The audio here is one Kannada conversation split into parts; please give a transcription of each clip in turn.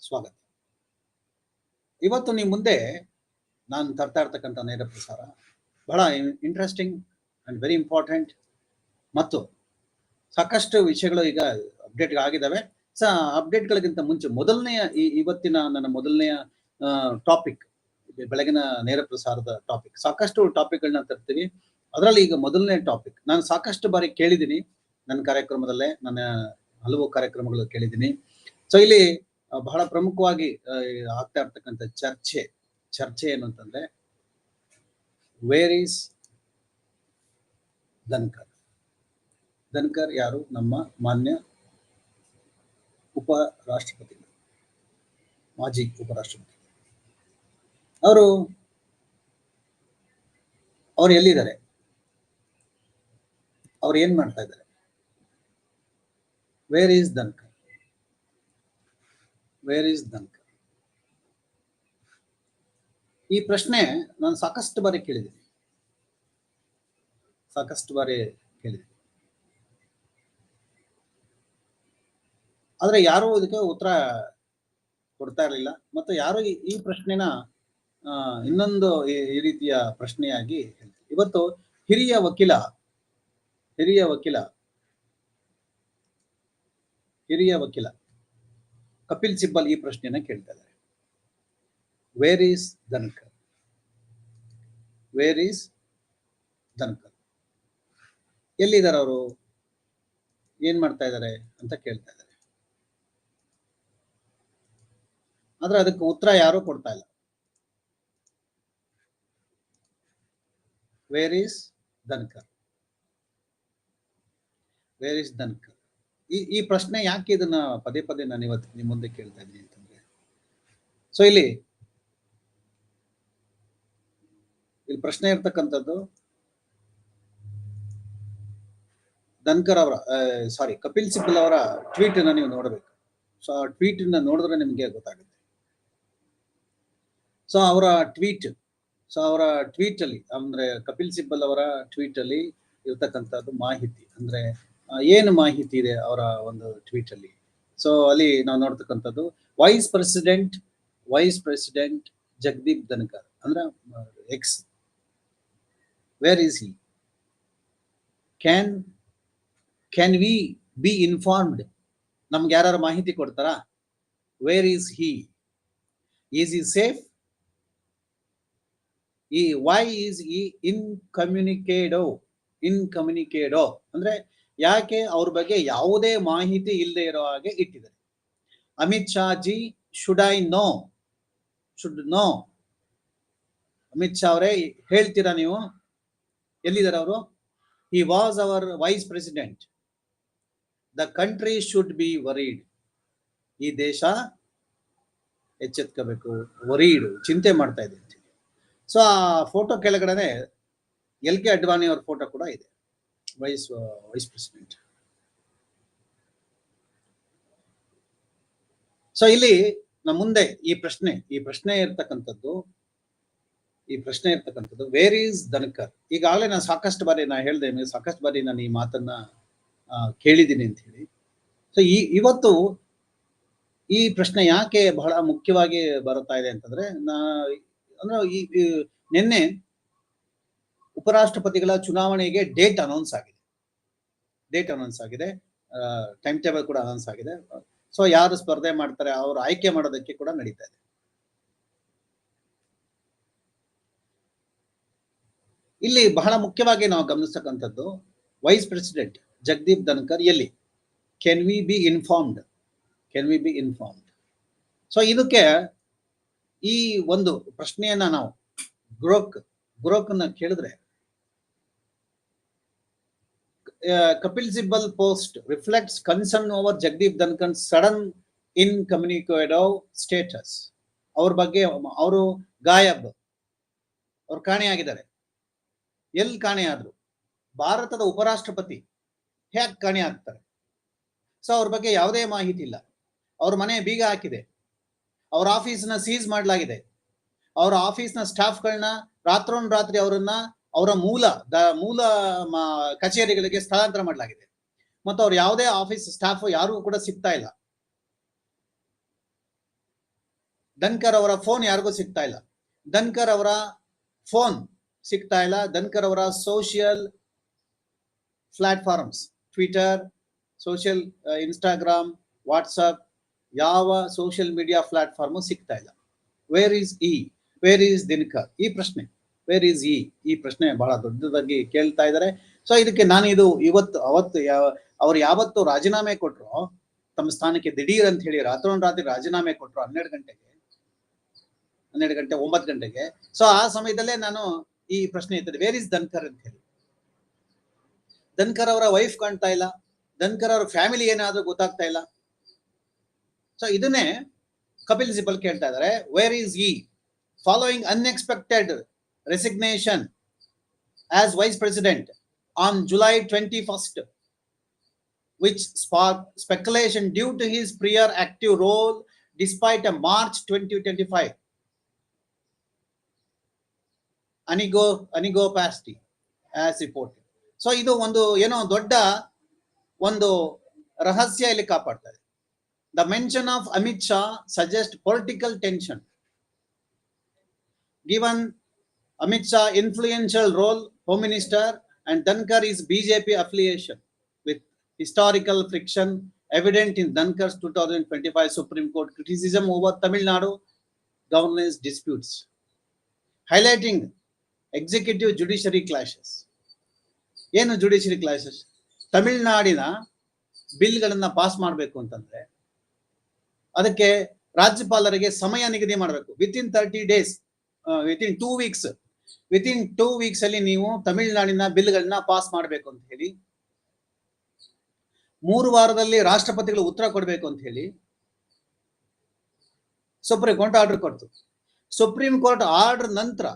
ಸ್ವಾಗತ. ಇವತ್ತು ನಿಮ್ಮ ಮುಂದೆ ನಾನು ತರ್ತಾ ಇರ್ತಕ್ಕಂಥ ನೇರ ಪ್ರಸಾರ. ಬಹಳ ಇಂಟ್ರೆಸ್ಟಿಂಗ್ ಅಂಡ್ ವೆರಿ ಇಂಪಾರ್ಟೆಂಟ್ ಮತ್ತು ಸಾಕಷ್ಟು ವಿಷಯಗಳು ಈಗ ಅಪ್ಡೇಟ್ ಆಗಿದ್ದಾವೆ ಸ ಅಪ್ಡೇಟ್ಗಳಿಗಿಂತ ಮುಂಚೆ ಮೊದಲನೆಯ ಈ, ಇವತ್ತಿನ ನನ್ನ ಮೊದಲನೆಯ ಟಾಪಿಕ್ ಬೆಳಗಿನ ನೇರ ಪ್ರಸಾರದ ಟಾಪಿಕ್ ಸಾಕಷ್ಟು ಟಾಪಿಕ್ಗಳನ್ನ ತರ್ತೀವಿ. ಅದರಲ್ಲಿ ಈಗ ಮೊದಲನೇ ಟಾಪಿಕ್ ನಾನು ಸಾಕಷ್ಟು ಬಾರಿ ಕೇಳಿದ್ದೀನಿ ನನ್ನ ಕಾರ್ಯಕ್ರಮದಲ್ಲೇ ನನ್ನ ಹಲವು ಕಾರ್ಯಕ್ರಮಗಳು ಕೇಳಿದ್ದೀನಿ ಸೊ ಇಲ್ಲಿ ಬಹಳ ಪ್ರಮುಖವಾಗಿ ಆಗ್ತಾ ಇರ್ತಕ್ಕಂಥ ಚರ್ಚೆ ಚರ್ಚೆ ಏನು ಅಂತಂದ್ರೆ ವೇರ್ ಈಸ್ ಧನ್ಕರ್ ಧನ್ಕರ್ ಯಾರು? ನಮ್ಮ ಮಾನ್ಯ ಉಪ ರಾಷ್ಟ್ರಪತಿಗಳು ಮಾಜಿ ಉಪರಾಷ್ಟ್ರಪತಿ. ಅವರು, ಅವ್ರು ಎಲ್ಲಿದ್ದಾರೆ? ಅವ್ರು ಏನ್ ಮಾಡ್ತಾ ಇದ್ದಾರೆ? Where is Dhankhar where is Dhankhar ಈ ಪ್ರಶ್ನೆ ನಾನು ಸಾಕಷ್ಟು ಬಾರಿ ಕೇಳಿದ್ದೀನಿ. ಸಾಕಷ್ಟು ಬಾರಿ ಕೇಳಿದ್ದೀನಿ. ಆದ್ರೆ ಯಾರು ಇದಕ್ಕೆ ಉತ್ತರ ಕೊಡ್ತಾ ಇರಲಿಲ್ಲ. ಮತ್ತು ಯಾರು ಈ- ಪ್ರಶ್ನೆನ ಇನ್ನೊಂದು ಈ- ರೀತಿಯ ಪ್ರಶ್ನೆಯಾಗಿ. ಇವತ್ತು ಹಿರಿಯ ವಕೀಲ ಹಿರಿಯ ವಕೀಲ ಹಿರಿಯ ವಕೀಲ. ಕಪಿಲ್ ಸಿಬ್ಬಲ್ ಈ ಪ್ರಶ್ನೆಯನ್ನ ಕೇಳ್ತಾ ಇದ್ದಾರೆ where is Dhankhar where is Dhankhar ಎಲ್ಲಿದ್ದಾರೆ ಅವರು? ಏನ್ ಮಾಡ್ತಾ ಇದ್ದಾರೆ ಅಂತ ಕೇಳ್ತಾ ಇದ್ದಾರೆ. ಆದ್ರೆ ಅದಕ್ಕೆ ಉತ್ತರ ಯಾರು ಕೊಡ್ತಾ ಇಲ್ಲ. Where is Dhankhar where is Dhankhar ಈ ಈ ಪ್ರಶ್ನೆ ಯಾಕೆ ಇದನ್ನ ಪದೇ ಪದೇ ನಾನು ಇವತ್ತು ನಿಮ್ಮ ಮುಂದೆ ಕೇಳ್ತಾ ಇದ್ದೀನಿ ಅಂತಂದ್ರೆ? ಸೊ ಇಲ್ಲಿ ಇಲ್ಲಿ ಪ್ರಶ್ನೆ ಇರ್ತಕ್ಕಂಥದ್ದು, ಧನ್ಕರ್ ಅವರ ಸಾರಿ ಕಪಿಲ್ ಸಿಬ್ಬಲ್ ಅವರ ಟ್ವೀಟ್ ಅನ್ನ ನೀವು ನೋಡಬೇಕು. ಸೊ ಆ ಟ್ವೀಟ್ ನೋಡಿದ್ರೆ ನಿಮಗೆ ಗೊತ್ತಾಗುತ್ತೆ. ಸೊ ಅವರ ಟ್ವೀಟ್ ಸೊ ಅವರ ಟ್ವೀಟ್ ಅಲ್ಲಿ ಅಂದ್ರೆ ಕಪಿಲ್ ಸಿಬ್ಬಲ್ ಅವರ ಟ್ವೀಟ್ ಅಲ್ಲಿ ಇರ್ತಕ್ಕಂಥದ್ದು ಮಾಹಿತಿ. ಅಂದ್ರೆ ಏನು ಮಾಹಿತಿ ಇದೆ ಅವರ ಒಂದು ಟ್ವೀಟ್ ಅಲ್ಲಿ? ಸೊ ಅಲ್ಲಿ ನಾವು ನೋಡ್ತಕ್ಕಂಥದ್ದು vice president vice president Jagdeep Dhankhar ಅಂದ್ರೆ ex where is he can can we be informed ನಮ್ಗೆ ಯಾರು ಮಾಹಿತಿ ಕೊಡ್ತಾರಾ? Where is he is he safe ಈ ವೈ ಈಸ್ ಈ ಇನ್ ಕಮ್ಯುನಿಕೇಡೋ ಅಂದ್ರೆ ಯಾಕೆ ಅವ್ರ ಬಗ್ಗೆ ಯಾವುದೇ ಮಾಹಿತಿ ಇಲ್ಲದೆ ಇರೋ ಹಾಗೆ ಇಟ್ಟಿದ್ದಾರೆ. Amit Shah ji should I know should know Amit Shah ಅವರೇ, ಹೇಳ್ತೀರಾ ನೀವು? ಎಲ್ಲಿದ್ದಾರೆ ಅವರು? He was our vice president the country should be worried ಈ ದೇಶ ಎಚ್ಚೆತ್ಕೋಬೇಕು ವರೀಡ್ ಚಿಂತೆ ಮಾಡ್ತಾ ಇದೆ ಸೊ ಆ ಫೋಟೋ ಕೆಳಗಡೆ ಎಲ್ ಕೆ ಅಡ್ವಾಣಿ ಅವ್ರ ಫೋಟೋ ಕೂಡ ಇದೆ. ವೈಸ್ ವೈಸ್ ಪ್ರೆಸಿಡೆಂಟ್ ಸೊ ಇಲ್ಲಿ ನಮ್ಮ ಮುಂದೆ ಈ ಪ್ರಶ್ನೆ ಈ ಪ್ರಶ್ನೆ ಇರ್ತಕ್ಕಂಥದ್ದು, ಈ ಪ್ರಶ್ನೆ ಇರ್ತಕ್ಕಂಥದ್ದು ವೇರ್ ಈಸ್ ದನಕರ್ ಈಗಾಗಲೇ ನಾನು ಸಾಕಷ್ಟು ಬಾರಿ ನಾನು ಹೇಳ್ದೆ, ನಿಮಗೆ ಸಾಕಷ್ಟು ಬಾರಿ ನಾನು ಈ ಮಾತನ್ನ ಕೇಳಿದ್ದೀನಿ ಅಂತ ಹೇಳಿ. ಸೊ ಈ, ಇವತ್ತು ಈ ಪ್ರಶ್ನೆ ಯಾಕೆ ಬಹಳ ಮುಖ್ಯವಾಗಿ ಬರುತ್ತಾ ಇದೆ ಅಂತಂದ್ರೆ, ನಾ, ಅಂದ್ರೆ ಈ, ನಿನ್ನೆ ಉಪರಾಷ್ಟ್ರಪತಿಗಳ ಚುನಾವಣೆಗೆ ಡೇಟ್ ಅನೌನ್ಸ್ ಆಗಿದೆ. ಡೇಟ್ ಅನೌನ್ಸ್ ಆಗಿದೆ. ಟೈಮ್ ಟೇಬಲ್ ಕೂಡ ಅನೌನ್ಸ್ ಆಗಿದೆ. ಸೊ ಯಾರು ಸ್ಪರ್ಧೆ ಮಾಡ್ತಾರೆ, ಅವರು ಆಯ್ಕೆ ಮಾಡೋದಕ್ಕೆ ಕೂಡ ನಡೀತಾ ಇದೆ. ಇಲ್ಲಿ ಬಹಳ ಮುಖ್ಯವಾಗಿ ನಾವು ಗಮನಿಸ್ತಕ್ಕಂಥದ್ದು ವೈಸ್ ಪ್ರೆಸಿಡೆಂಟ್ ಜಗದೀಪ್ ಧನ್ಕರ್ ಎಲ್ಲಿ? Can we be informed can we be informed so ಇದಕ್ಕೆ ಈ ಒಂದು ಪ್ರಶ್ನೆಯನ್ನ ನಾವು ಗ್ರೋಕ್ ಗ್ರೋಕ್ನ ಕೇಳಿದ್ರೆ Kapil Sibal post reflects concern over Jagdeep Dhankhar sudden in status. ಅವ್ರ ಬಗ್ಗೆ ಅವರು ಗಾಯಬ್ ಅವ್ರು ಕಾಣೆಯಾಗಿದ್ದಾರೆ ಎಲ್ಲಿ ಕಾಣೆಯಾದ್ರು ಭಾರತದ ಉಪರಾಷ್ಟ್ರಪತಿ ಹೇಗೆ ಕಾಣೆ ಸೊ ಅವ್ರ ಬಗ್ಗೆ ಯಾವುದೇ ಮಾಹಿತಿ ಇಲ್ಲ ಅವ್ರ ಮನೆ ಬೀಗ ಹಾಕಿದೆ ಅವ್ರ ಆಫೀಸ್ನ ಸೀಸ್ ಮಾಡಲಾಗಿದೆ ಅವರ ಆಫೀಸ್ನ ಸ್ಟಾಫ್ಗಳನ್ನ ರಾತ್ರೋನ್ ರಾತ್ರಿ ಅವರನ್ನ ಅವರ ಮೂಲ, ದ ಮೂಲ ಕಚೇರಿಗಳಿಗೆ ಸ್ಥಳಾಂತರ ಮಾಡಲಾಗಿದೆ. ಮತ್ತು ಅವ್ರು ಯಾವುದೇ ಆಫೀಸ್ ಸ್ಟಾಫ್ ಯಾರಿಗೂ ಕೂಡ ಸಿಗ್ತಾ ಇಲ್ಲ. ಧನ್ಕರ್ ಅವರ ಫೋನ್ ಯಾರಿಗೂ ಸಿಗ್ತಾ ಇಲ್ಲ. ಧನ್ಕರ್ ಅವರ ಫೋನ್ ಸಿಗ್ತಾ ಇಲ್ಲ. ಧನ್ಕರ್ ಅವರ social platforms, Twitter, social Instagram, WhatsApp, ಯಾವ ಸೋಷಿಯಲ್ ಮೀಡಿಯಾ ಪ್ಲಾಟ್ಫಾರ್ಮು ಸಿಗ್ತಾ ಇಲ್ಲ. Where is uh where is Dhankhar ಈ ಪ್ರಶ್ನೆ. ವೇರ್ ಈಸ್ ಈ ಈ ಪ್ರಶ್ನೆ ಬಹಳ ದೊಡ್ಡದಾಗಿ ಕೇಳ್ತಾ ಇದ್ದಾರೆ ಸೊ ಇದಕ್ಕೆ ನಾನು ಇದು ಇವತ್ತು, ಅವತ್ತು ಯಾವ, ಅವ್ರು ಯಾವತ್ತು ರಾಜೀನಾಮೆ ಕೊಟ್ರು, ತಮ್ಮ ಸ್ಥಾನಕ್ಕೆ ದಿಢೀರ್ ಅಂತ ಹೇಳಿ ರಾತ್ರಿ ರಾತ್ರಿ ರಾಜೀನಾಮೆ ಕೊಟ್ರು ಹನ್ನೆರಡು ಗಂಟೆಗೆ. ಹನ್ನೆರಡು ಗಂಟೆ, ಒಂಬತ್ತು ಗಂಟೆಗೆ. ಸೊ ಆ ಸಮಯದಲ್ಲೇ ನಾನು ಈ ಪ್ರಶ್ನೆ ಇರ್ತದೆ ವೇರ್ ಇಸ್ ಧನ್ಕರ್ ಅಂತ ಹೇಳಿ. ಧನ್ಕರ್ ಅವರ ವೈಫ್ ಕಾಣ್ತಾ ಇಲ್ಲ. ಧನ್ಕರ್ ಅವ್ರ ಫ್ಯಾಮಿಲಿ ಏನಾದ್ರೂ ಗೊತ್ತಾಗ್ತಾ ಇಲ್ಲ. ಸೊ ಇದನ್ನೇ ಕಪಿಲ್ ಸಿಬಲ್ ಕೇಳ್ತಾ ಇದ್ದಾರೆ where is he following unexpected resignation as vice president on July twenty first which sparked speculation due to his prior active role despite a March 2025 ಅನಿಗೋ ಅನಿಗೋಪಾಸ್ಟಿ ಆಸ್ ರಿಪೋರ್ಟೆಡ್ ಸೊ ಇದು ಒಂದು, ಏನೋ ದೊಡ್ಡ ಒಂದು ರಹಸ್ಯ ಇಲ್ಲಿ ಕಾಪಾಡ್ತಾ ಇದೆ. The mention of Amit Shah suggest political tension given Amit Shah influential role, Home Minister, and Dankar is BJP affiliation with historical friction evident in Dankar's 2025 Supreme Court criticism over Tamil Nadu governance disputes, highlighting executive judiciary clashes. ಏನು ಜುಡಿಷಿಯರಿ ಕ್ಲಾಸಸ್ ತಮಿಳ್ನಾಡಿನ ಬಿಲ್ಗಳನ್ನು ಪಾಸ್ ಮಾಡಬೇಕು ಅಂತಂದ್ರೆ ಅದಕ್ಕೆ ರಾಜ್ಯಪಾಲರಿಗೆ ಸಮಯ ನಿಗದಿ ಮಾಡಬೇಕು within thirty days within two weeks within two weeks ಅಲ್ಲಿ ನೀವು ತಮಿಳುನಾಡಿನ ಬಿಲ್ಗಳನ್ನ ಪಾಸ್ ಮಾಡಬೇಕು ಅಂತ ಹೇಳಿ, ಮೂರು ವಾರದಲ್ಲಿ ರಾಷ್ಟ್ರಪತಿಗಳು ಉತ್ತರ ಕೊಡಬೇಕು ಅಂತ ಹೇಳಿ ಸುಪ್ರೀಂ ಕೋರ್ಟ್ ಆರ್ಡರ್ ಕೊಡ್ತು. ಸುಪ್ರೀಂ ಕೋರ್ಟ್ ಆರ್ಡರ್ ನಂತರ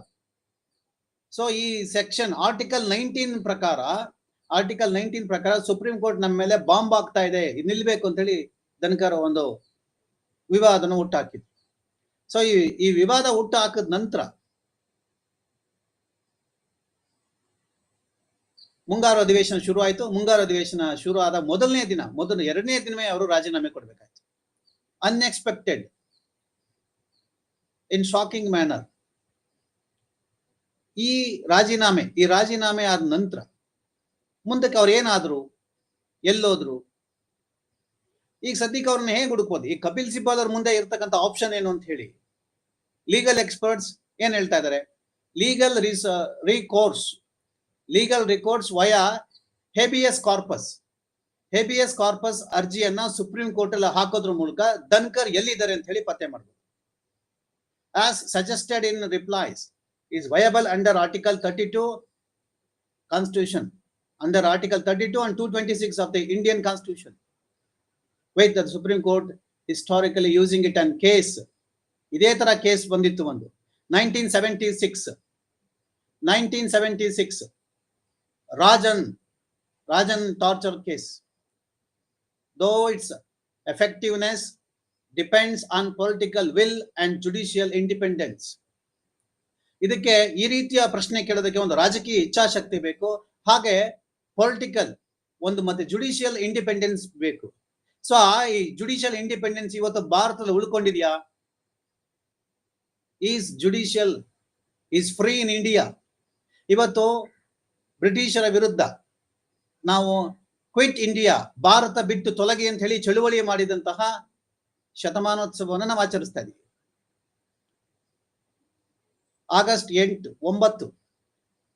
ಸೊ ಈ ಸೆಕ್ಷನ್ ಆರ್ಟಿಕಲ್ ನೈನ್ಟೀನ್ ಪ್ರಕಾರ ಆರ್ಟಿಕಲ್ ನೈನ್ಟೀನ್ ಪ್ರಕಾರ ಸುಪ್ರೀಂ ಕೋರ್ಟ್ ನಮ್ಮ ಮೇಲೆ ಬಾಂಬ್ ಆಗ್ತಾ ಇದೆ ನಿಲ್ಬೇಕು ಅಂತ ಹೇಳಿ ಧನ್ಕರ್ ಒಂದು ವಿವಾದನ ಹುಟ್ಟಾಕಿದ್ರು ಸೊ ಈ ಈ ವಿವಾದ ಹುಟ್ಟು ಹಾಕಿದ ನಂತರ ಮುಂಗಾರು ಅಧಿವೇಶನ ಶುರು ಆಯ್ತು ಮುಂಗಾರು ಅಧಿವೇಶನ ಶುರು ಆದ ಮೊದಲನೇ ದಿನ, ಮೊದಲ ಎರಡನೇ ದಿನವೇ ಅವರು ರಾಜೀನಾಮೆ ಕೊಡ್ಬೇಕಾಯ್ತು. ಅನ್ಎಕ್ಸ್ಪೆಕ್ಟೆಡ್ ಇನ್ ಶಾಕಿಂಗ್ ಮ್ಯಾನರ್ ಈ ರಾಜೀನಾಮೆ ಈ ರಾಜೀನಾಮೆ ಆದ ನಂತರ ಮುಂದಕ್ಕೆ ಅವ್ರು ಏನಾದ್ರು, ಎಲ್ಲೋದ್ರು, ಈಗ ಸದ್ಯಕ್ಕೆ ಅವ್ರನ್ನ ಹೇಗೆ ಹುಡುಕ್ಬೋದು? ಈ ಕಪಿಲ್ ಸಿಬ್ಬಲ್ ಅವ್ರ ಮುಂದೆ ಇರ್ತಕ್ಕಂಥ ಆಪ್ಷನ್ ಏನು ಅಂತ ಹೇಳಿ ಲೀಗಲ್ ಎಕ್ಸ್ಪರ್ಟ್ಸ್ ಏನ್ ಹೇಳ್ತಾ ಇದ್ದಾರೆ? Legal ರೀಸ recourse legal records via habeas corpus habeas corpus ಅರ್ಜಿಯನ್ನ ಸುಪ್ರೀಂ ಕೋರ್ಟ್ ಅಲ್ಲಿ ಹಾಕೋದ್ರ ಮೂಲಕ ಧನ್ಕರ್ ಎಲ್ಲಿದ್ದಾರೆ ಅಂತ ಹೇಳಿ ಪತ್ತೆ ಮಾಡಬಹುದು as suggested in replies is viable under Article thirty viable under Article 32 Constitution, under Article 32 and 226 of the Indian Constitution. Wait, the Supreme Court historically using it and case ಇದೇ ತರ ಕೇಸ್ ಬಂದಿತ್ತು ಒಂದು. Nineteen seventy six nineteen seventy six Rajan Rajan torture case though it's effectiveness depends on political will and judicial independence ಇದಕ್ಕೆ ಈ ರೀತಿಯ ಪ್ರಶ್ನೆ ಕೇಳೋದಕ್ಕೆ ಒಂದು ರಾಜಕೀಯ ಇಚ್ಛಾಶಕ್ತಿ ಬೇಕು, ಹಾಗೆ ಪೊಲಿಟಿಕಲ್ ಒಂದು ಮತ್ತೆ ಜುಡಿಷಿಯಲ್ ಇಂಡಿಪೆಂಡೆನ್ಸ್ ಬೇಕು. ಸೊ ಆ ಈ ಜುಡಿಷಿಯಲ್ ಇಂಡಿಪೆಂಡೆನ್ಸ್ ಇವತ್ತು ಭಾರತದಲ್ಲಿ ಉಳ್ಕೊಂಡಿದ್ಯಾ? Is judicial is free in India ಇವತ್ತು ಬ್ರಿಟಿಷರ ವಿರುದ್ಧ ನಾವು ಕ್ವಿಟ್ ಇಂಡಿಯಾ, ಭಾರತ ಬಿಟ್ಟು ತೊಲಗಿ ಅಂತ ಹೇಳಿ ಚಳುವಳಿ ಮಾಡಿದಂತಹ ಶತಮಾನೋತ್ಸವವನ್ನು ನಾವು ಆಚರಿಸ್ತಾ ಇದ್ದೀವಿ ಆಗಸ್ಟ್ ಎಂಟು, ಒಂಬತ್ತು,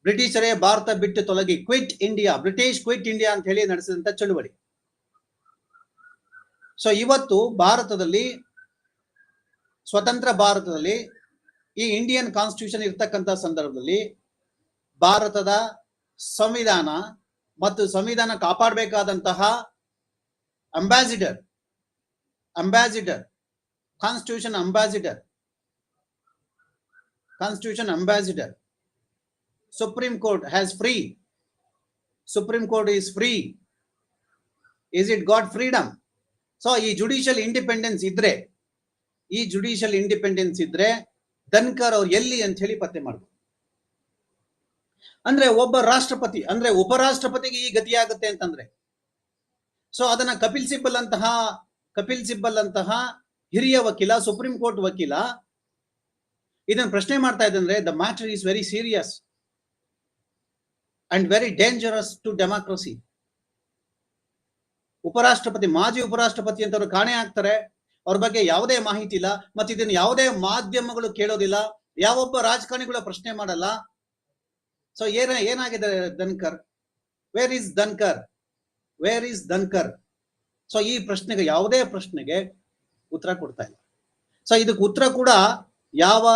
ಬ್ರಿಟಿಷರೇ ಭಾರತ ಬಿಟ್ಟು ತೊಲಗಿ quit India, British quit India ಅಂತ ಹೇಳಿ ನಡೆಸಿದಂತ ಚಳುವಳಿ. ಸೊ ಇವತ್ತು ಭಾರತದಲ್ಲಿ, ಸ್ವತಂತ್ರ ಭಾರತದಲ್ಲಿ ಈ ಇಂಡಿಯನ್ ಕಾನ್ಸ್ಟಿಟ್ಯೂಷನ್ ಇರ್ತಕ್ಕಂಥ ಸಂದರ್ಭದಲ್ಲಿ ಭಾರತದ ಸಂವಿಧಾನ ಮತ್ತು ಸಂವಿಧಾನ ಕಾಪಾಡಬೇಕಾದಂತಹ ambassador ambassador constitution ambassador constitution ambassador supreme court has free supreme court is free is it got freedom so ಈ ಜುಡಿಷಿಯಲ್ ಇಂಡಿಪೆಂಡೆನ್ಸ್ ಇದ್ರೆ, ಈ ಜುಡಿಷಿಯಲ್ ಇಂಡಿಪೆಂಡೆನ್ಸ್ ಇದ್ರೆ ಧನ್ಕರ್ ಅವ್ರು ಎಲ್ಲಿ ಅಂತ ಹೇಳಿ ಪತ್ತೆ ಮಾಡ್ಬೋದು. ಅಂದ್ರೆ ಒಬ್ಬ ರಾಷ್ಟ್ರಪತಿ, ಅಂದ್ರೆ ಉಪರಾಷ್ಟ್ರಪತಿಗೆ ಈ ಗತಿ ಆಗುತ್ತೆ ಅಂತಂದ್ರೆ. ಸೊ ಅದನ್ನ ಕಪಿಲ್ ಸಿಬ್ಬಲ್ ಅಂತಹ, ಕಪಿಲ್ ಸಿಬ್ಬಲ್ ಅಂತಹ ಹಿರಿಯ ವಕೀಲ, ಸುಪ್ರೀಂ ಕೋರ್ಟ್ ವಕೀಲ ಇದನ್ನ ಪ್ರಶ್ನೆ ಮಾಡ್ತಾ ಇದ್ದಂದ್ರೆ the matter is very serious and very dangerous to democracy ಉಪರಾಷ್ಟ್ರಪತಿ, ಮಾಜಿ ಉಪರಾಷ್ಟ್ರಪತಿ ಅಂತವ್ರು ಕಾಣೆ ಆಗ್ತಾರೆ ಅವ್ರ ಬಗ್ಗೆ ಯಾವುದೇ ಮಾಹಿತಿ ಇಲ್ಲ. ಮತ್ತೆ ಇದನ್ನ ಯಾವುದೇ ಮಾಧ್ಯಮಗಳು ಕೇಳೋದಿಲ್ಲ. ಯಾವೊಬ್ಬ ರಾಜಕಾರಣಿಗಳು ಪ್ರಶ್ನೆ ಮಾಡಲ್ಲ. ಸೊ ಏನ, ಏನಾಗಿದೆ Dhankhar? Where is Dhankhar? Where is Dhankhar? So ಈ ಪ್ರಶ್ನೆಗೆ, ಯಾವುದೇ ಪ್ರಶ್ನೆಗೆ ಉತ್ತರ ಕೊಡ್ತಾ ಇಲ್ಲ. ಸೊ ಇದಕ್ಕೆ ಉತ್ತರ ಕೂಡ ಯಾವ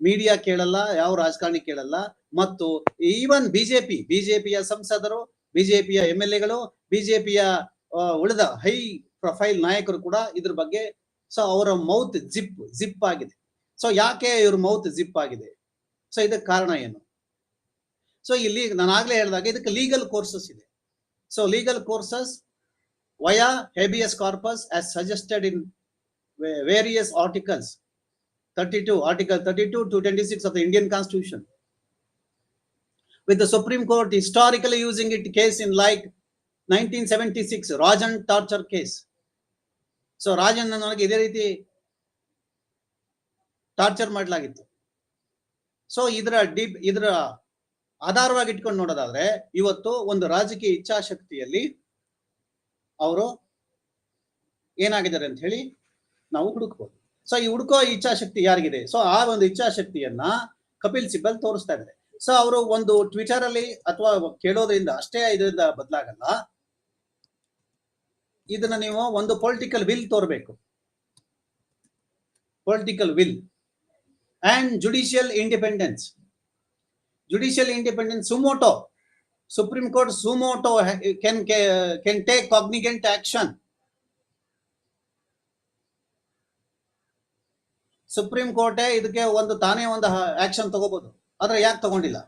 ಮೀಡಿಯಾ ಕೇಳಲ್ಲ, ಯಾವ ರಾಜಕಾರಣಿ ಕೇಳಲ್ಲ, ಮತ್ತು ಈವನ್ ಬಿಜೆಪಿ ಬಿಜೆಪಿಯ ಸಂಸದರು ಬಿಜೆಪಿಯ ಎಂ ಎಲ್ ಎಗಳು ಬಿಜೆಪಿಯ ಉಳಿದ ಹೈ ಪ್ರೊಫೈಲ್ ನಾಯಕರು ಕೂಡ ಇದ್ರ ಬಗ್ಗೆ ಸೊ ಅವರ ಮೌತ್ ಜಿಪ್ ಜಿಪ್ ಆಗಿದೆ. ಸೊ ಯಾಕೆ ಇವ್ರ ಮೌತ್ ಜಿಪ್ ಆಗಿದೆ? ಸೊ ಇದಕ್ಕೆ ಕಾರಣ ಏನು? ಸೊ ಇಲ್ಲಿ ನಾನು ಆಗ್ಲೇ ಹೇಳಿದಾಗ ಇದಕ್ಕೆ ಲೀಗಲ್ ಕೋರ್ಸಸ್ ಇದೆ. So legal courses via habeas corpus as suggested in various articles thirty two article thirty two two twenty six of the Indian constitution with the Supreme Court historically using it case in like 1976 Rajan torture case. So Rajan ನನಗೆ ಇದೇ ರೀತಿ ಟಾರ್ಚರ್ ಮಾಡಲಾಗಿತ್ತು. ಸೊ ಇದರ ಡೀಪ್ ಇದರ ಆಧಾರವಾಗಿ ಇಟ್ಕೊಂಡು ನೋಡೋದಾದ್ರೆ, ಇವತ್ತು ಒಂದು ರಾಜಕೀಯ ಇಚ್ಛಾಶಕ್ತಿಯಲ್ಲಿ ಅವರು ಏನಾಗಿದ್ದಾರೆ ಅಂತ ಹೇಳಿ ನಾವು ಹುಡುಕ್ಬೋದು. ಸೊ ಈ ಹುಡುಕೋ ಇಚ್ಛಾಶಕ್ತಿ ಯಾರಿಗಿದೆ? ಸೊ ಆ ಒಂದು ಇಚ್ಛಾಶಕ್ತಿಯನ್ನ ಕಪಿಲ್ ಸಿಬ್ಬಲ್ ತೋರಿಸ್ತಾ ಇದ್ದಾರೆ. ಸೊ ಅವರು ಒಂದು ಟ್ವಿಟರ್ ಅಲ್ಲಿ ಅಥವಾ ಕೇಳೋದ್ರಿಂದ, ಅಷ್ಟೇ ಇದರಿಂದ ಬದಲಾಗಲ್ಲ. ಇದನ್ನ ನೀವು ಒಂದು political will ತೋರ್ಬೇಕು. Political will and judicial independence judicial independence sumoto. Supreme Court sumoto can, can take cognizant action. Supreme ಕೋರ್ಟೇ ಇದಕ್ಕೆ ಒಂದು ತಾನೇ ಒಂದು ಆಕ್ಷನ್ ತಗೋಬಹುದು ಆದ್ರೆ ಯಾಕೆ ತಗೊಂಡಿಲ್ಲ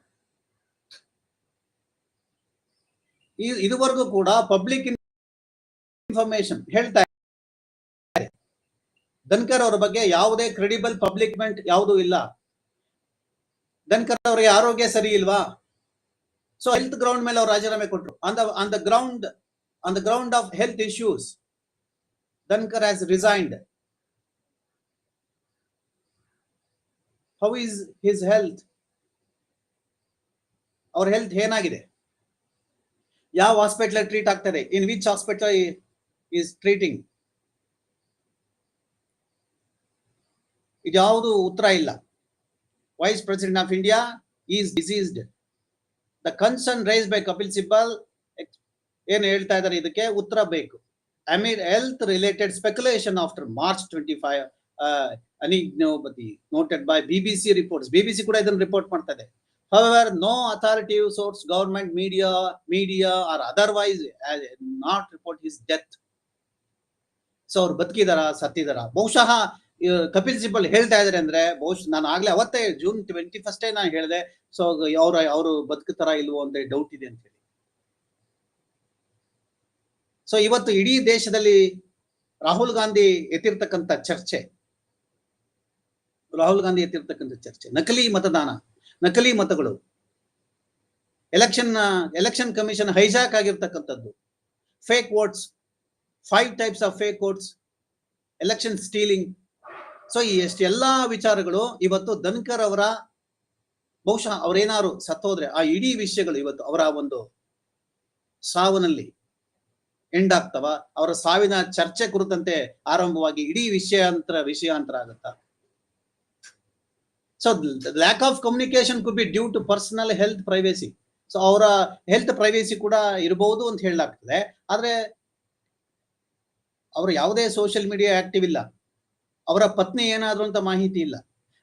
ಇದುವರೆಗೂ ಕೂಡ ಪಬ್ಲಿಕ್ ಇನ್ಫಾರ್ಮೇಶನ್ ಹೇಳ್ತಾ. ಧನ್ಕರ್ ಅವರ ಬಗ್ಗೆ ಯಾವುದೇ ಕ್ರೆಡಿಬಲ್ ಪಬ್ಲಿಕ್ಮೆಂಟ್ ಯಾವುದೂ ಇಲ್ಲ ಧನ್ಕರ್ ಅವರಿಗೆ ಆರೋಗ್ಯ ಸರಿ ಇಲ್ವಾ? ಸೊ ಹೆಲ್ತ್ ಗ್ರೌಂಡ್ ಮೇಲೆ ಅವ್ರು ರಾಜೀನಾಮೆ ಕೊಟ್ಟರು on the on the ground on the ground of health issues Dhankhar has resigned how is his health ಅವ್ರ ಹೆಲ್ತ್ ಏನಾಗಿದೆ? ಯಾವ ಹಾಸ್ಪಿಟಲ್ ಟ್ರೀಟ್ ಆಗ್ತದೆ in which hospital is treating ಇದ್ಯಾವುದು ಉತ್ತರ ಇಲ್ಲ. Vice president of India is deceased the concern raise by Kapil Sibal ಏನು ಹೇಳ್ತಾ ಇದ್ದಾರೆ ಇದಕ್ಕೆ? ಉತ್ತರ ಬೇಕು. Amid health related speculation after March twenty five angiopathy noted by BBC reports BBC ಕೂಡ ಇದನ್ನು ರಿಪೋರ್ಟ್ ಮಾಡ್ತದೆ. ಇದೆ However, no authoritative source, government, media, media or otherwise has not report his death. ಅವ್ರು ಬದುಕಿದಾರ ಸತ್ತಿದಾರ? ಬಹುಶಃ ಆ, ಕಪಿಲ್ ಸಿಬಲ್ ಹೇಳ್ತಾ ಇದಾರೆ ಅಂದ್ರೆ ಬಹುಶಃ ನಾನು ಆಗ್ಲೇ ಅವತ್ತೇ ಜೂನ್ ಟ್ವೆಂಟಿ ಫಸ್ಟೇ ನಾನು ಹೇಳಿದೆ ಸೊ ಅವ್ರ, ಅವರು ಬದುಕುತ್ತಾರ ಇಲ್ವೋ ಅಂತ ಡೌಟ್ ಇದೆ ಅಂತ ಹೇಳಿ ಸೊ ಇವತ್ತು ಇಡೀ ದೇಶದಲ್ಲಿ ರಾಹುಲ್ ಗಾಂಧಿ ಎತ್ತಿರ್ತಕ್ಕಂಥ ಚರ್ಚೆ. ರಾಹುಲ್ ಗಾಂಧಿ ಎತ್ತಿರ್ತಕ್ಕಂಥ ಚರ್ಚೆ. ನಕಲಿ ಮತದಾನ, ನಕಲಿ ಮತಗಳು. ಎಲೆಕ್ಷನ್ ಎಲೆಕ್ಷನ್ ಕಮಿಷನ್ ಹೈಜಾಕ್ ಆಗಿರ್ತಕ್ಕಂಥದ್ದು. Fake votes five types of fake votes election stealing so ಈ ಎಷ್ಟೆಲ್ಲಾ ವಿಚಾರಗಳು ಇವತ್ತು ಧನ್ಕರ್ ಅವರ ಬಹುಶಃ ಅವರೇನಾರು ಸತ್ತೋದ್ರೆ ಆ ಇಡೀ ವಿಷಯಗಳು ಇವತ್ತು ಅವರ ಒಂದು ಸಾವನಲ್ಲಿ ಎಂಡ್ ಆಗ್ತವ. ಅವರ ಸಾವಿನ ಚರ್ಚೆ ಕುರಿತಂತೆ ಆರಂಭವಾಗಿ ಇಡೀ ವಿಷಯಾಂತರ ವಿಷಯಾಂತರ ಆಗುತ್ತಾ so lack of communication could be due to personal health privacy so ಅವರ ಹೆಲ್ತ್ ಪ್ರೈವೇಸಿ ಕೂಡ ಇರಬಹುದು ಅಂತ ಹೇಳಲಾಗ್ತದೆ. ಆದ್ರೆ, ಅವರು ಯಾವುದೇ ಸೋಷಿಯಲ್ ಮೀಡಿಯಾ ಆಕ್ಟಿವ್ ಇಲ್ಲ. ಅವರ ಪತ್ನಿ ಏನಾದ್ರು ಅಂತ ಮಾಹಿತಿ ಇಲ್ಲ.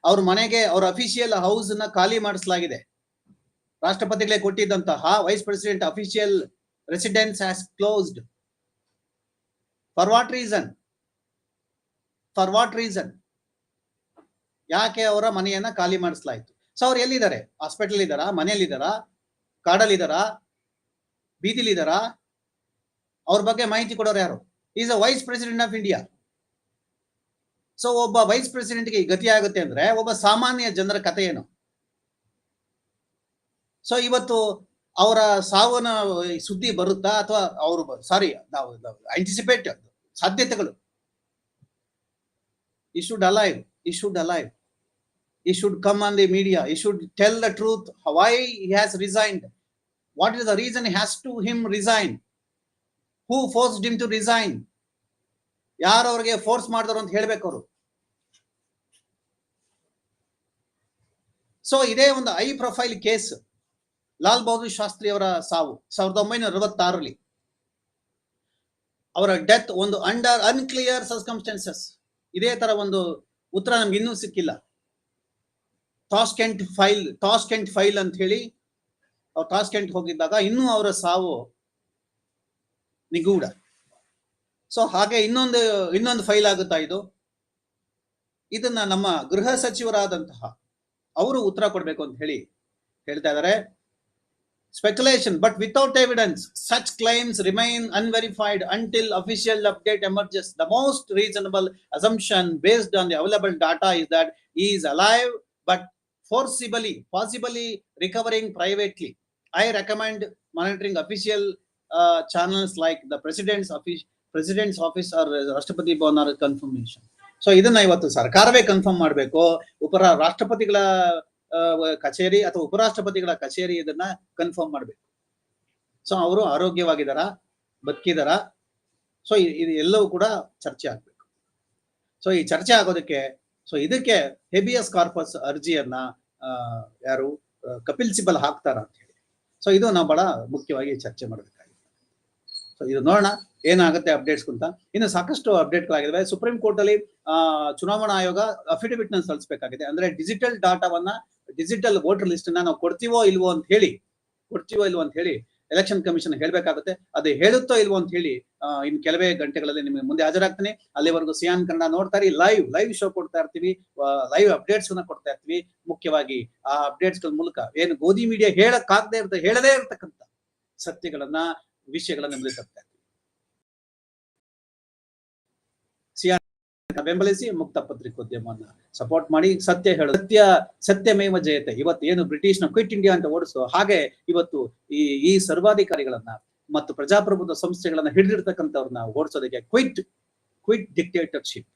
ಅವ್ರ ಮನೆಗೆ ಅವ್ರ ಅಫಿಷಿಯಲ್ ಹೌಸ್ನ ಖಾಲಿ ಮಾಡಿಸಲಾಗಿದೆ. ರಾಷ್ಟ್ರಪತಿಗಳೇ ಕೊಟ್ಟಿದ್ದಂತಹ vice president official residence has closed for what reason for what reason ಯಾಕೆ ಅವರ ಮನೆಯನ್ನ ಖಾಲಿ ಮಾಡಿಸಲಾಯ್ತು? ಸೊ ಅವ್ರು ಎಲ್ಲಿದ್ದಾರೆ? ಹಾಸ್ಪಿಟಲ್ ಇದ್ದಾರಾ? ಮನೆಯಲ್ಲಿದ್ದಾರಾ ಕಾಡಲ್ಲಿದ್ದಾರಾ ಬೀದಿಲಿದ್ದಾರಾ ಅವ್ರ ಬಗ್ಗೆ ಮಾಹಿತಿ ಕೊಡೋರು ಯಾರು? Is a vice president of India so ಒಬ್ಬ ವೈಸ್ ಪ್ರೆಸಿಡೆಂಟ್ಗೆ ಈ ಗತಿ ಆಗುತ್ತೆ ಅಂದ್ರೆ ಒಬ್ಬ ಸಾಮಾನ್ಯ ಜನರ ಕಥೆ ಏನು ಸೊ ಇವತ್ತು ಅವರ ಸಾವನ ಸುದ್ದಿ ಬರುತ್ತಾ ಅಥವಾ ಅವರು ಸಾರಿ ನಾವು ಸಾಧ್ಯತೆಗಳು he should alive he should alive he should come on the media he should tell the truth why has resigned what is the reason has to him resign who resign? Who to resign? ಯಾರು ಅವ್ರಿಗೆ ಫೋರ್ಸ್ ಮಾಡಿದ್ರು ಅಂತ ಹೇಳ್ಬೇಕು ಅವರು ಸೊ ಇದೇ ಒಂದು high profile case Lal Bahadur Shastri ಅವರ ಸಾವು, ಸಾವಿರದ ಒಂಬೈನೂರ ಅರವತ್ತಾರರಲ್ಲಿ. ಅವರ ಡೆತ್ ಒಂದು ಅಂಡರ್ ಅನ್ಕ್ಲಿಯರ್ ಸರ್ಕಮ್ಸ್ಟೆನ್ಸಸ್ ಇದೇ ತರ ಒಂದು ಉತ್ತರ ನಮ್ಗೆ ಇನ್ನೂ ಸಿಕ್ಕಿಲ್ಲ. ಟಾಸ್ಕೆಂಟ್ ಫೈಲ್ ಟಾಸ್ಕೆಂಟ್ ಫೈಲ್ ಅಂತ ಹೇಳಿ ಅವ್ರು ಟಾಸ್ಕೆಂಟ್ ಹೋಗಿದ್ದಾಗ ಇನ್ನೂ ಅವರ ಸಾವು ನಿಗೂಢ. ಸೊ ಹಾಗೆ ಇನ್ನೊಂದು ಇನ್ನೊಂದು ಫೈಲ್ ಆಗುತ್ತಾ ಇದು? ಇದನ್ನ ನಮ್ಮ ಗೃಹ ಸಚಿವರಾದಂತಹ ಅವರು ಉತ್ತರ ಕೊಡಬೇಕು ಅಂತ ಹೇಳಿ ಹೇಳ್ತಾ ಇದ್ದಾರೆ. Speculation but without evidence such claims remain unverified until official update emerges the most reasonable assumption based on the available data is that he's alive but forcibly possibly recovering privately I recommend monitoring official channels like the president's the president's office, president's office or or Bhavan confirmation so ಇದನ್ನ ಇವತ್ತು ಸರ್ಕಾರವೇ ಕನ್ಫರ್ಮ್ ಮಾಡಬೇಕು. ಉಪರ, ರಾಷ್ಟ್ರಪತಿಗಳ ಕಚೇರಿ ಅಥವಾ ಉಪರಾಷ್ಟ್ರಪತಿಗಳ ಕಚೇರಿ ಇದನ್ನ ಕನ್ಫರ್ಮ್ ಮಾಡಬೇಕು. ಸೊ ಅವರು ಆರೋಗ್ಯವಾಗಿದಾರ? ಬದುಕಿದಾರ? ಸೊ ಇದು ಎಲ್ಲವೂ ಕೂಡ ಚರ್ಚೆ ಆಗ್ಬೇಕು. ಸೊ ಈ ಚರ್ಚೆ ಆಗೋದಕ್ಕೆ ಸೊ ಇದಕ್ಕೆ ಹೆಬಿಯಸ್ ಕಾರ್ಪಸ್ ಅರ್ಜಿಯನ್ನ ಯಾರು ಕಪಿಲ್ ಸಿಬಲ್ ಹಾಕ್ತಾರ ಅಂತ ಹೇಳಿ. ಸೊ ಇದು ನಾವು ಬಹಳ ಮುಖ್ಯವಾಗಿ ಚರ್ಚೆ ಮಾಡಬೇಕಾಗಿದೆ ಸೊ ಇದು ನೋಡೋಣ. ಏನಾಗುತ್ತೆ ಅಪ್ಡೇಟ್ಸ್ ಅಂತ ಇನ್ನು ಸಾಕಷ್ಟು ಅಪ್ಡೇಟ್ಗಳಾಗಿದ್ದಾವೆ ಸುಪ್ರೀಂ ಕೋರ್ಟ್ ಅಲ್ಲಿ ಚುನಾವಣಾ ಆಯೋಗ ಅಫಿಡವಿಟ್ನ ಸಲ್ಲಿಸಬೇಕಾಗಿದೆ. ಅಂದ್ರೆ ಡಿಜಿಟಲ್ ಡಾಟಾವನ್ನ ಡಿಜಿಟಲ್ ವೋಟರ್ ಲಿಸ್ಟ್ನ ನಾವು ಕೊಡ್ತೀವೋ ಇಲ್ವೋ ಅಂತ ಹೇಳಿ, ಕೊಡ್ತೀವೋ ಇಲ್ವೋ ಅಂತ ಹೇಳಿ ಎಲೆಕ್ಷನ್ ಕಮಿಷನ್ ಹೇಳಬೇಕಾಗುತ್ತೆ. ಅದು ಹೇಳುತ್ತೋ ಇಲ್ವೋ ಅಂತ ಹೇಳಿ ಇನ್ನು ಕೆಲವೇ ಗಂಟೆಗಳಲ್ಲಿ ನಿಮಗೆ ಮುಂದೆ ಹಾಜರಾಗ್ತೀನಿ. ಅಲ್ಲಿವರೆಗೂ ಸಿಯಾನ್ ಕನ್ನಡ ನೋಡ್ತಾರೆ ಲೈವ್ ಲೈವ್ ಶೋ ಕೊಡ್ತಾ ಇರ್ತೀವಿ. ಲೈವ್ ಅಪ್ಡೇಟ್ಸ್ ಕೊಡ್ತಾ ಇರ್ತೀವಿ. ಮುಖ್ಯವಾಗಿ ಆ ಅಪ್ಡೇಟ್ಸ್ ಮೂಲಕ. ಏನು ಗೋಧಿ ಮೀಡಿಯಾ ಹೇಳಕ್ಕಾಗದೇ ಇರ್ತ ಹೇಳದೇ ಇರ್ತಕ್ಕಂಥ ಸತ್ಯಗಳನ್ನ, ವಿಷಯಗಳನ್ನ ನಿಮಗೆ ತರ್ತಾ ಬೆಂಬಲಿಸಿ ಮುಕ್ತ ಪತ್ರಿಕೋದ್ಯಮವನ್ನ ಸಪೋರ್ಟ್ ಮಾಡಿ ಸತ್ಯ ಹೇಳು ಸತ್ಯ ಸತ್ಯಮೇವ ಜಯತೆ. ಇವತ್ತು ಏನು ಬ್ರಿಟಿಷ್ನ ಕ್ವಿಟ್ ಇಂಡಿಯಾ ಅಂತ ಓಡಿಸೋ ಹಾಗೆ ಇವತ್ತು ಈ ಈ ಸರ್ವಾಧಿಕಾರಿಗಳನ್ನ ಮತ್ತು ಪ್ರಜಾಪ್ರಭುತ್ವ ಸಂಸ್ಥೆಗಳನ್ನ ಹಿಡಿದಿರ್ತಕ್ಕಂಥವ್ರನ್ನ ಓಡಿಸೋದಕ್ಕೆ ಕ್ವಿಟ್ ಕ್ವಿಟ್ ಡಿಕ್ಟೇಟರ್ಶಿಪ್